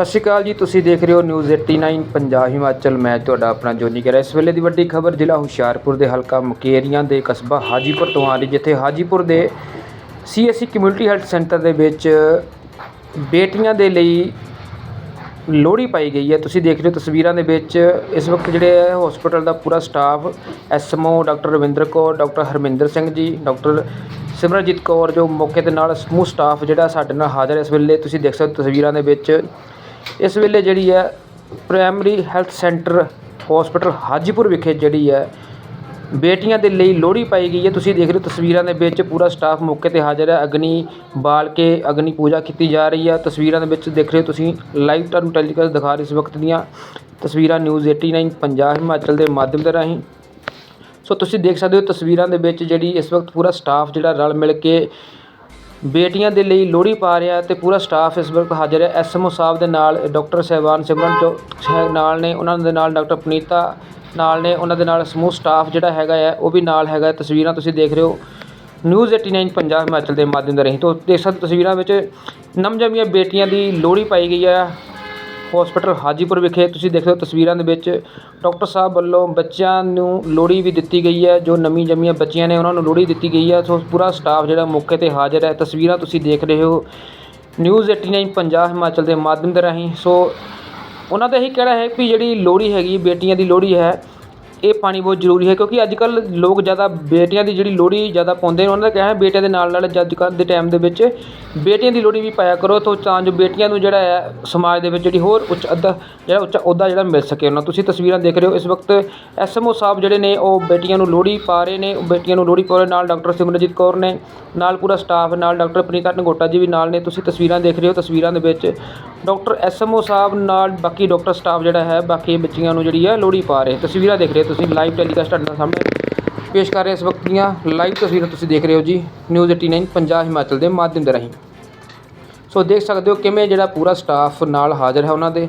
ਸਤਿ ਸ਼੍ਰੀ ਅਕਾਲ ਜੀ, ਤੁਸੀਂ ਦੇਖ ਰਹੇ ਹੋ ਨਿਊਜ਼ 89 ਪੰਜਾਬ ਹਿਮਾਚਲ। ਮੈਂ ਤੁਹਾਡਾ ਆਪਣਾ ਜੋਨੀ ਕਰਾ ਇਸ ਵੇਲੇ ਦੀ ਵੱਡੀ ਖਬਰ, ਜ਼ਿਲ੍ਹਾ ਹੁਸ਼ਿਆਰਪੁਰ ਦੇ ਹਲਕਾ ਮੁਕੇਰੀਆਂ ਦੇ ਕਸਬਾ ਹਾਜੀਪੁਰ ਤੋਂ ਆ ਰਹੀ, ਜਿੱਥੇ ਹਾਜੀਪੁਰ ਦੇ ਸੀਐਸਸੀ ਕਮਿਊਨਿਟੀ ਹੈਲਥ ਸੈਂਟਰ ਦੇ ਵਿੱਚ ਬੇਟੀਆਂ ਦੇ ਲਈ ਲੋਹੜੀ ਪਾਈ ਗਈ ਹੈ। ਤੁਸੀਂ ਦੇਖ ਰਹੇ ਹੋ ਤਸਵੀਰਾਂ ਦੇ ਵਿੱਚ, ਇਸ ਵਕਤ ਜਿਹੜੇ ਹੈ ਹਸਪੀਟਲ ਦਾ ਪੂਰਾ staff SMO doctor Ravinder Kaur, doctor Harminder Singh ji, doctor Simranjeet Kaur ਜੋ ਮੌਕੇ ਦੇ ਨਾਲ ਸਮੂਹ ਸਟਾਫ ਜਿਹੜਾ ਸਾਡੇ ਨਾਲ ਹਾਜ਼ਰ ਹੈ ਇਸ ਵੇਲੇ। ਤੁਸੀਂ ਦੇਖ ਸਕਦੇ ਹੋ ਤਸਵੀਰਾਂ ਦੇ ਵਿੱਚ ਇਸ ਵੇਲੇ ਜਿਹੜੀ ਹੈ primary health centre hospital Hajipur ਵਿਖੇ ਜਿਹੜੀ ਹੈ ਬੇਟੀਆਂ ਦੇ ਲਈ ਲੋਹੜੀ ਪਾਈ ਗਈ ਹੈ। ਤੁਸੀਂ ਦੇਖ ਰਹੇ ਹੋ ਤਸਵੀਰਾਂ ਦੇ ਵਿੱਚ ਪੂਰਾ ਸਟਾਫ ਮੌਕੇ ਤੇ ਹਾਜ਼ਰ ਹੈ। ਅਗਨੀ ਬਾਲ ਕੇ ਅਗਨੀ ਪੂਜਾ ਕੀਤੀ ਜਾ ਰਹੀ ਹੈ। ਤਸਵੀਰਾਂ ਦੇ ਵਿੱਚ ਦੇਖ ਰਹੇ ਹੋ ਤੁਸੀਂ ਲਾਈਵ ਤੁਹਾਨੂੰ ਟੈਲੀਕਾਸਟ ਦਿਖਾ ਰਹੇ ਇਸ ਵਕਤ ਦੀਆਂ ਤਸਵੀਰਾਂ ਨਿਊਜ਼ 89 ਪੰਜਾਬ ਹਿਮਾਚਲ ਦੇ ਮਾਧਿਅਮ ਦੇ ਰਾਹੀਂ। ਸੋ ਤੁਸੀਂ ਦੇਖ ਸਕਦੇ ਹੋ ਤਸਵੀਰਾਂ ਦੇ ਵਿੱਚ ਜਿਹੜੀ ਇਸ ਵਕਤ ਪੂਰਾ ਸਟਾਫ ਜਿਹੜਾ ਰਲ ਮਿਲ ਕੇ ਬੇਟੀਆਂ ਦੇ ਲਈ ਲੋਹੜੀ ਪਾ ਰਿਹਾ ਤੇ ਪੂਰਾ ਸਟਾਫ ਇਸ ਵਕਤ ਹਾਜ਼ਰ ਹੈ। ਐਸਐਮਓ ਸਾਹਿਬ ਦੇ ਨਾਲ ਡਾਕਟਰ ਸਹਿਬਾਨ ਸਿਮਰਨ ਜੋ ਹੈ ਨਾਲ ਨੇ, ਉਹਨਾਂ ਦੇ ਨਾਲ ਡਾਕਟਰ ਪੁਨੀਤਾ ਨਾਲ ਨੇ, ਉਹਨਾਂ ਦੇ ਨਾਲ ਸਮੂਹ ਸਟਾਫ ਜਿਹੜਾ ਹੈਗਾ ਹੈ, ਉਹ ਵੀ ਨਾਲ ਹੈਗਾ ਤਸਵੀਰਾਂ ਤੁਸੀਂ ਦੇਖ ਰਹੇ ਹੋ। ਨਿਊਜ਼ 89 ਪੰਜਾਬ ਹਿਮਾਚਲ ਦੇ ਮਾਧਿਅਮ ਦੇ ਰਾਹੀਂ। ਤੋਂ ਦੇਖ ਸਕਦੇ ਤਸਵੀਰਾਂ ਵਿੱਚ ਨਵਜੰਮੀਆਂ ਬੇਟੀਆਂ ਦੀ ਲੋਹੜੀ ਪਾਈ ਗਈ ਹੈ। ਹਸਪੀਟਲ ਹਾਜੀਪੁਰ ਵਿਖੇ ਤੁਸੀਂ ਦੇਖ ਰਹੇ ਹੋ ਤਸਵੀਰਾਂ ਦੇ ਵਿੱਚ ਡਾਕਟਰ ਸਾਹਿਬ ਵੱਲੋਂ ਬੱਚਿਆਂ ਨੂੰ ਲੋਹੜੀ ਵੀ ਦਿੱਤੀ ਗਈ ਹੈ, ਜੋ ਨਵੀਂ ਜੰਮੀਆਂ ਬੱਚੀਆਂ ਨੇ ਉਹਨਾਂ ਨੂੰ ਲੋਹੜੀ ਦਿੱਤੀ ਗਈ ਹੈ। ਸੋ ਪੂਰਾ ਸਟਾਫ ਜਿਹੜਾ ਮੌਕੇ ਤੇ ਹਾਜ਼ਰ ਹੈ। ਤਸਵੀਰਾਂ ਤੁਸੀਂ ਦੇਖ ਰਹੇ ਹੋ ਨਿਊਜ਼ 89 ਪੰਜਾਬ ਹਿਮਾਚਲ ਦੇ ਮਾਧਿਅਮ ਦੇ ਰਾਹੀਂ। ਸੋ ਉਹਨਾਂ ਦਾ ਇਹੀ ਕਹਿਣਾ ਹੈ ਕਿ ਜਿਹੜੀ ਲੋਹੜੀ ਹੈਗੀ, ਬੇਟੀਆਂ ਦੀ ਲੋਹੜੀ ਹੈ ਇਹ ਪਾਣੀ ਬਹੁਤ ਜ਼ਰੂਰੀ ਹੈ ਕਿਉਂਕਿ ਅੱਜ ਕੱਲ੍ਹ ਲੋਕ ਜ਼ਿਆਦਾ ਬੇਟੀਆਂ ਦੀ ਜਿਹੜੀ ਲੋਹੜੀ ਜ਼ਿਆਦਾ ਪਾਉਂਦੇ ਨੇ, ਉਹਨਾਂ ਦਾ ਕਹਿਣਾ ਹੈ ਬੇਟਿਆਂ ਦੇ ਨਾਲ ਨਾਲ ਅੱਜ ਕੱਲ੍ਹ ਦੇ ਟਾਈਮ ਦੇ ਵਿੱਚ ਬੇਟੀਆਂ ਦੀ ਲੋਹੜੀ ਵੀ ਪਾਇਆ ਕਰੋ, ਤਾਂ ਤਾਂ ਜੋ ਬੇਟੀਆਂ ਨੂੰ ਜਿਹੜਾ ਹੈ ਸਮਾਜ ਦੇ ਵਿੱਚ ਜਿਹੜੀ ਹੋਰ ਉੱਚ ਅੱਧਾ ਜਿਹੜਾ ਉੱਚਾ ਅਹੁਦਾ ਜਿਹੜਾ ਮਿਲ ਸਕੇ ਉਹਨਾਂ ਤੁਸੀਂ ਤਸਵੀਰਾਂ ਦੇਖ ਰਹੇ ਹੋ, ਇਸ ਵਕਤ ਐਸਐਮਓ ਸਾਹਿਬ ਜਿਹੜੇ ਨੇ ਉਹ ਬੇਟੀਆਂ ਨੂੰ ਲੋਹੜੀ ਪਾ ਰਹੇ ਨੇ ਬੇਟੀਆਂ ਨੂੰ ਲੋਹੜੀ ਪਾ ਰਹੇ ਨਾਲ ਡਾਕਟਰ ਸਿਮਰਨਜੀਤ ਕੌਰ ਨੇ, ਨਾਲ ਪੂਰਾ ਸਟਾਫ ਨਾਲ ਡਾਕਟਰ ਪ੍ਰੀਤਾ ਨਗੋਟਾ ਜੀ ਵੀ ਨਾਲ ਨੇ। ਤੁਸੀਂ ਤਸਵੀਰਾਂ ਦੇਖ ਰਹੇ ਹੋ, ਤਸਵੀਰਾਂ ਦੇ ਵਿੱਚ ਡਾਕਟਰ ਓ ਸਾਹਿਬ ਨਾਲ ਬਾਕੀ ਡਾਕਟਰ ਸਟਾਫ ਜਿਹੜਾ ਹੈ, ਬਾਕੀ ਬੱਚੀਆਂ ਨੂੰ ਜਿਹੜੀ ਹੈ ਲੋਹੜੀ ਪਾ ਰਹੇ। ਤਸਵੀਰਾਂ ਦੇਖ ਰਹੇ ਹੋ ਤੁਸੀਂ ਲਾਈਵ ਟੈਲੀਕਾਸਟ ਤੁਹਾਡੇ ਸਾਹਮਣੇ ਪੇਸ਼ ਕਰ ਰਹੇ ਇਸ ਵਕਤ ਦੀਆਂ ਲਾਈਵ ਤਸਵੀਰਾਂ ਤੁਸੀਂ ਦੇਖ ਰਹੇ ਹੋ ਜੀ। ਨਿਊਜ਼ 89 ਪੰਜਾਬ, ਹਿਮਾਚਲ ਦੇ ਮਾਧਿਅਮ ਦੇ ਰਾਹੀਂ। ਸੋ ਦੇਖ ਸਕਦੇ ਹੋ ਕਿਵੇਂ ਜਿਹੜਾ ਪੂਰਾ ਸਟਾਫ ਨਾਲ ਹਾਜ਼ਰ ਹੈ ਉਹਨਾਂ ਦੇ।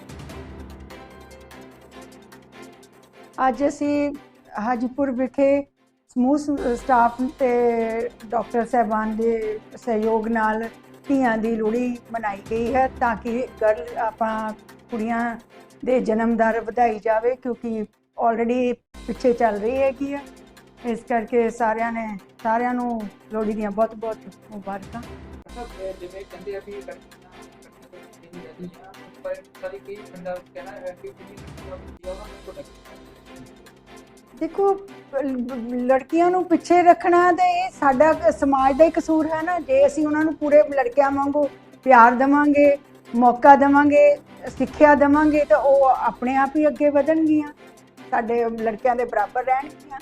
ਅੱਜ ਅਸੀਂ ਹਾਜੀਪੁਰ ਵਿਖੇ ਸਮੂਹ ਸਟਾਫ ਤੇ ਡਾਕਟਰ ਸਾਹਿਬਾਨ ਦੇ ਸਹਿਯੋਗ ਨਾਲ ਧੀਆਂ ਦੀ ਲੋਹੜੀ ਮਨਾਈ ਗਈ ਹੈ ਤਾਂ ਕਿ ਗਰਲ ਆਪਾਂ ਕੁੜੀਆਂ ਦੇ ਜਨਮ ਦਰ ਵਧਾਈ ਜਾਵੇ, ਕਿਉਂਕਿ ਆਲਰੇਡੀ ਪਿੱਛੇ ਚੱਲ ਰਹੀ ਹੈਗੀ ਆ। ਇਸ ਕਰਕੇ ਸਾਰਿਆਂ ਨੇ, ਸਾਰਿਆਂ ਨੂੰ ਲੋਹੜੀ ਦੀਆਂ ਬਹੁਤ ਬਹੁਤ ਮੁਬਾਰਕਾਂ। ਜਿਵੇਂ ਕਹਿੰਦੇ ਆ ਵੀ ਪਰ ਸਾਰੀ ਕਈ ਪਿੰਡਾਂ ਕਹਿਣਾ ਹੈ ਕਿ ਕੁੜੀਆਂ ਦੇਖੋ ਲੜਕੀਆਂ ਨੂੰ ਪਿੱਛੇ ਰੱਖਣਾ ਤੇ ਇਹ ਸਾਡਾ ਸਮਾਜ ਦਾ ਹੀ ਕਸੂਰ ਹੈ ਨਾ। ਜੇ ਅਸੀਂ ਉਹਨਾਂ ਨੂੰ ਪੂਰੇ ਲੜਕਿਆਂ ਵਾਂਗੂ ਪਿਆਰ ਦੇਵਾਂਗੇ, ਮੌਕਾ ਦੇਵਾਂਗੇ, ਸਿੱਖਿਆ ਦੇਵਾਂਗੇ, ਤਾਂ ਉਹ ਆਪਣੇ ਆਪ ਹੀ ਅੱਗੇ ਵਧਣਗੀਆਂ। ਸਾਡੇ ਲੜਕਿਆਂ ਦੇ ਬਰਾਬਰ ਰਹਿਣਗੀਆਂ।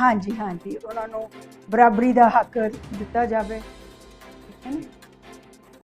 ਹਾਂਜੀ ਹਾਂਜੀ। ਉਹਨਾਂ ਨੂੰ ਬਰਾਬਰੀ ਦਾ ਹੱਕ ਦਿੱਤਾ ਜਾਵੇ। ਠੀਕ ਹੈ ਨਾ?